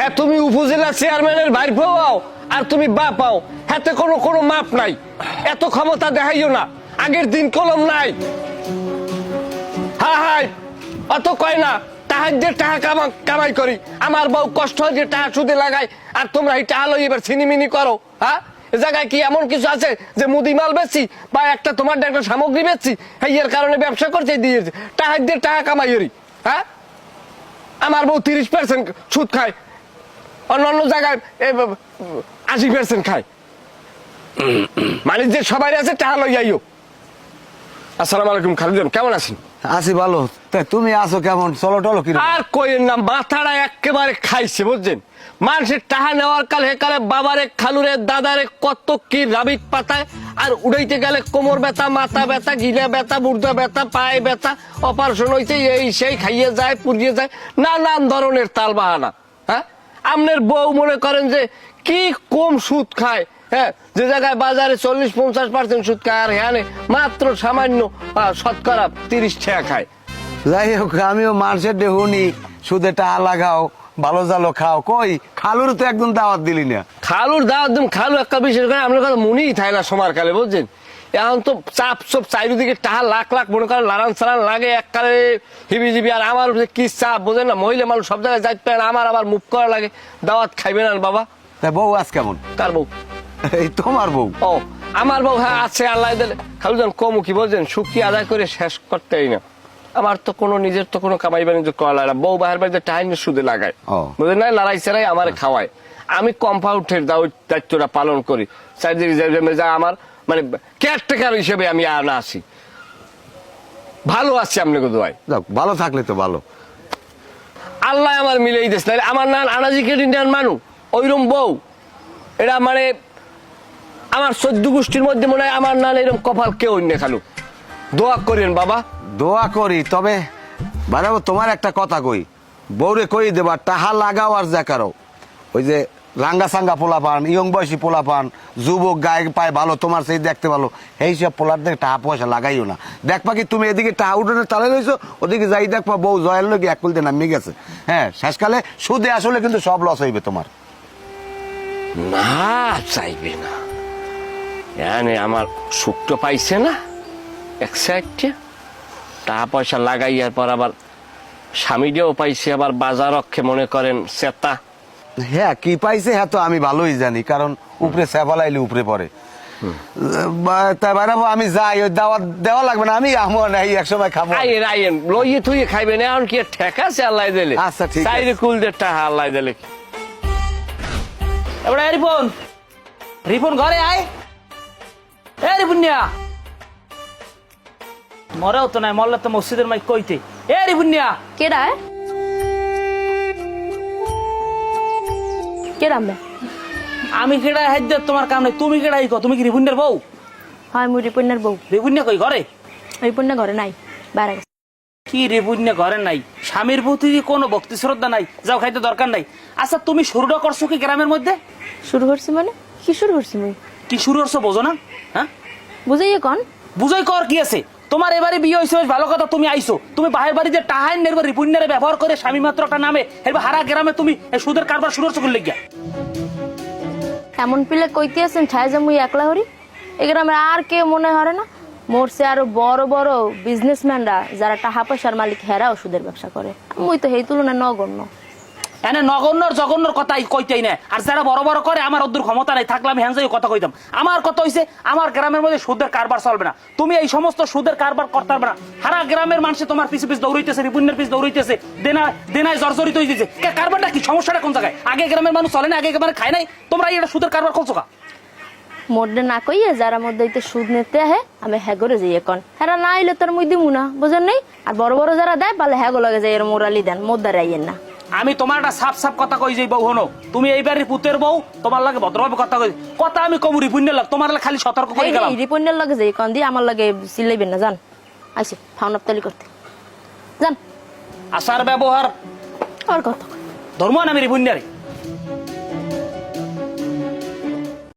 হ্যাঁ তুমি উপজেলা চেয়ারম্যানের বাইর পাও আর তুমি বা পাও হাতে কোনো কোনো মাপ নাই। এত ক্ষমতা দেখাইও না। আগের দিন কলম নাই। হ্যাঁ হ্যাঁ। অত কয় না, তাহার যে টাকা কামা, কামাই করি, আমার বউ কষ্ট হয় যে টাকা সুদে লাগাই আর তোমরা এই টাকা লই এবার ছিনিমিনি করো হ্যাঁ? এ জায়গায় কি এমন কিছু আছে যে মুদি মাল বেচছি বা একটা তোমার একটা সামগ্রী বেচছি হ্যাঁ এর কারণে ব্যবসা করছে দিয়েছে টাকার দিয়ে টাকা কামাই করি হ্যাঁ? আমার বউ তিরিশ পার্সেন্ট সুদ খায় অন্য অন্য জায়গায় আশি পার্সেন্ট খায়। মানে যে সবাই আছে টাকা লই যাইও আসসালামু আলাইকুম খালিদ কেমন আছেন? আছি ভালো। তা তুমি আছো কেমন? চলো টলো কি আর কইেন না মাথাটা একেবারে খাইছে বুঝছেন? মানুষের টাহা নেওয়ার কাল হেকালে বাবারে খালুরে দাদারে কত কি রাবিক পাতায়। আর উড়াইতে গেলে কোমর ব্যথা মাথা ব্যথা গিলা ব্যথা বুর্দা ব্যথা পায়ে ব্যথা অপারেশন হইতে এই সেই খাইয়ে যায় পুড়িয়ে যায় নানান ধরনের তাল বাহানা আপনার বউ মনে করেন যে কি কম সুদ খায় হ্যাঁ? যে জায়গায় বাজারে চল্লিশ পঞ্চাশ পার্সেন্ট সুদ খায় আর হ্যাঁ মাত্র সামান্য শতকরা তিরিশ টাকা খায়। যাই হোক আমিও মার্চের ডেহুনি সুদে টাকা লাগাও ভালো জালো খাও। কই খালুর তো একদম দাওয়াত দিলি না। খালুর দাওয়াত দিন খালু একটা বিশেষ করে আপনার কথা মনেই থাকে না সমার কালে বুঝছেন? এখন তো চাপ সব চারিদিকে টাকা লাখ লাখ মনে করেন লারান সারান লাগে এককালে হিবি জিবি আর আমার কি চাপ বোঝেন না মহিলা মানুষ সব জায়গায় যাইতে পারে না, আমার আবার মুখ করা লাগে দাওয়াত খাইবে না বাবা তা বউ আজ কেমন কার বউ এই তোমার বউ ও আমার বউ হ্যাঁ আছে আল্লাহ দিলে খালু যান কম কি বলছেন সুখী আদায় করে শেষ করতেই না আমার তো কোনো নিজের তো কোনো কামাই বাণিজ্য করা লাগে না বউ বাহের বাড়িতে টাইম সুদে লাগায়। বুঝলেন না লড়াই সেরাই আমার খাওয়ায় আমি কম্পাউন্ডের দায়িত্বটা পালন করি চারিদিকে যা আমার মানে কেয়ারটেকার হিসেবে আমি আনা আসি ভালো আছি আপনাকে দোয়াই ভালো থাকলে তো ভালো। আল্লাহ আমার মিলেই দিস নাহলে আমার নাম আনাজি কেটিনিয়ান মানু? ওইরকম বউ। এটা মানে আমার চোদ্দ গোষ্ঠীর মধ্যে মনে হয় আমার নাম এরকম কপাল কেউ অন্য খালু দোয়া করেন বাবা। দোয়া করি তবে বাড়াবো তোমার একটা কথা কই। বউরে কই দেবা টাহা লাগাও আর যা কারও। ওই যে রাঙ্গা সাঙ্গা পোলা পান ইয়ং বয়সী পোলা পান যুবক গায়ে পায় ভালো, তোমার সেই দেখতে ভালো, এই সব পোলার দেখে টাকা পয়সা লাগাইও না। দেখবা কি তুমি এদিকে টাকা উঠোনে তালে রয়েছো ওদিকে যাই দেখবা বউ জয়ের লোক এক কুলতে নামিয়ে গেছে। হ্যাঁ শেষকালে সুদে আসলে কিন্তু সব লস হইবে তোমার। না চাইবে না। এনে আমার সুখ তো পাইছে না, এক সাইডে। টাকা পয়সা লাগাইয়ার পর আবার স্বামীটাও পাইছে, আবার বাজার রক্ষে মনে করেন চেতা হ্যাঁ কি পাইছে হ্যাঁ তো আমি ভালোই জানি কারণ উপরে সেফালাইলে উপরে পড়ে। বা- তা আমি যাই ওই দাওয়াত দেওয়া লাগবে না আমি আমো না এই এক সময় খাব আইয়েন লইয়ে থুইয়ে খাইবেন এখন কি ঠেকা আছে আল্লাহ দিলে? আচ্ছা, ঠিক আছে। কুল দিয়ে টাকা আল্লাহ দিলে। এবারে রিপন রিপন ঘরে আয়। এ রিপুনিয়া মরেও তো নাই মরলে তো মসজিদের মাই কইতে। এ রিপুনিয়া কেডা কেডা আমরা আমি কেডা হাইদ তোমার কাম নাই তুমি কেডা কো তুমি কি রিপুনিয়ার বউ? হয় মুই রিপন্যার বউ। রিপুনিয়া কই ঘরে রিপন্যা ঘরে নাই বাইরে কি রিপুনিয়া ঘরে নাই? স্বামীর প্রতি কোনো ভক্তি শ্রদ্ধা নাই? যাও খাইতে দরকার নাই। আচ্ছা তুমি শুরুটা করছ কি গ্রামের মধ্যে? শুরু করছি মানে? কি শুরু করছি মুই কি শুরু করছ বোঝো না হ্যাঁ বুঝাইয়ে কন। বুঝাই কর কি আছে? তোমার এবারে বিয়ে হয়েছে, বেশ ভালো কথা, তুমি আইছো। তুমি বাহের বাড়িতে টাহাই নেরবার রিপুনিয়ারে ব্যবহার করে স্বামী মাত্র একটা নামে এবার হারা গ্রামে তুমি সুদের কারবার শুরু করছ গিয়া এমন পিলে কইতে আছেন, ঠায় যে মুই একলা হরি? এই গ্রামে আর কে মনে হরে না। মোরসে আরও বড় বড় বিজনেসম্যানরা যারা টাকা পয়সার মালিক হেরা ওষুধের ব্যবসা করে। মুই তো সেই তুলনায় নগণ্য। এনে নগণ্যর জগন্যর কথাই কইতেই না আর যারা বড় বড় করে আমার অদ্দুর ক্ষমতা নাই, থাকলে আমি হ্যান্সাই কথা কইতাম আমার কথা হইছে আমার গ্রামের মধ্যে সুদের কারবার চলবে না। তুমি এই সমস্ত সুদের কারবার করতে পারবে না সারা গ্রামের মানুষ তোমার পিছে পিছ দৌড়াইতেছে রিপুণ্যের পিছ দৌড়াইতেছে, দেনা দেনায় জর্জরিত হয়ে কারবারটা কি? সমস্যাটা কোন জায়গায়? আগে গ্রামের মানুষ চলে না, আগে গ্রামের খায় নাই? তোমরা এটা সুদের কারবার করছ কা? মোডে না কইয়ে, যারা মধ্যে হইতে সুদ নিতে আহে, আমি হ্যাগরে যাই এখন। হেরা না আইলে তোর মুই দিমু না, বুঝেন নাই? আর বড় বড় যারা দেয়, পালে হ্যাগো লাগে যাই, এর মোরালি দেন মোদ্দারে না। আমি তোমার একটা সাফ সাফ কথা কই যে বউ হনো? তুমি এই বাড়ির পুতের বউ তোমার লাগে ভদ্রভাবে কথা কই। কথা আমি কম রিপুণ্যের লাগ তোমার লাগে খালি সতর্ক করে গেলাম। রিপুণ্যের লগে যাই কন দি আমার লাগে সিলাইবেন না জান আইছে ফাউন আপতালি করতে। জান আসার ব্যবহার। আর কথা। ধর্ম আমি রিপুণ্যারে